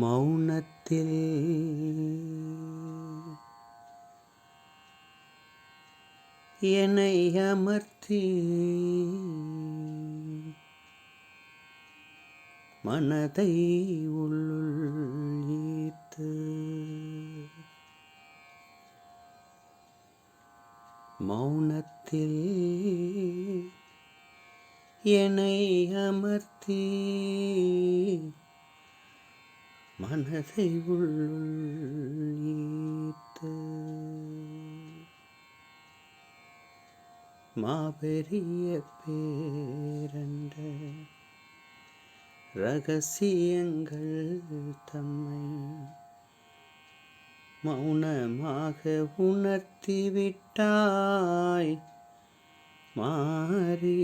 மௌனத்தில். என்னை அமர்த்தி. மனதை உள்ளீத்து மௌனத்தில் என்னை அமர்த்தி. மனதை உள்ளீத்து மாபெரிய பேரண்ட ரகசியங்கள் தம்மை மௌனமாக உணர்த்திவிட்டாய். மாறி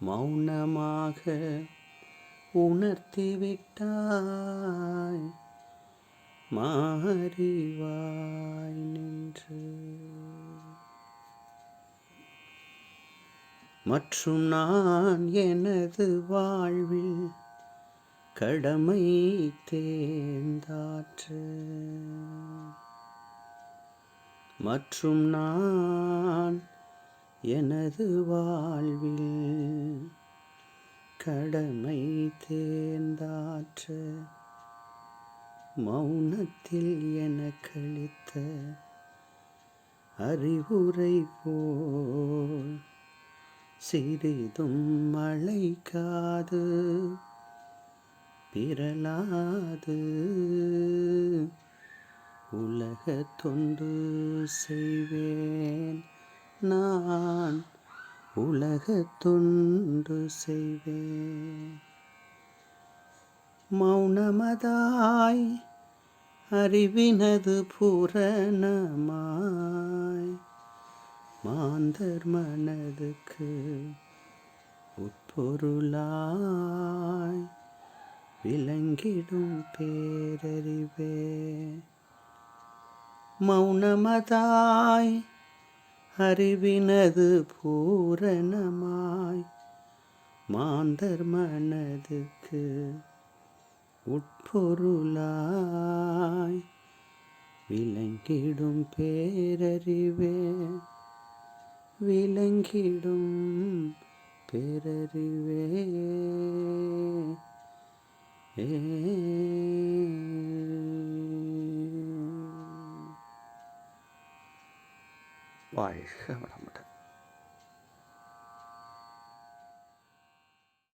மௌனமாக உணர்த்திவிட்டாய். மாறிவாய் நின்று. மற்றும் நான் எனது வாழ்வில் கடமை தேர்ந்தாற்று. மற்றும் நான் எனது வாழ்வில் கடமை தேர்ந்தாற்ற மௌனத்தில் கழித்த அறிவுரை போல் சிறிதும் மழைக்காது பிறலாது உலக தொண்டு செய்வேன். நான் உலக துண்டு செய்வேன். மௌனமதாய் அறிவினது பூரணமாய் மாந்தர் மனதுக்கு உட்பொருளாய் விளங்கிடும் பேரறிவே. மௌனமதாய் அறிவினது பூரணமாய். மாந்தர் மனதுக்கு உட்பொருளாய். விளங்கிடும் பேரறிவே விளங்கிடும் பேரறிவே. ஏ வாழ்க வளமுடன்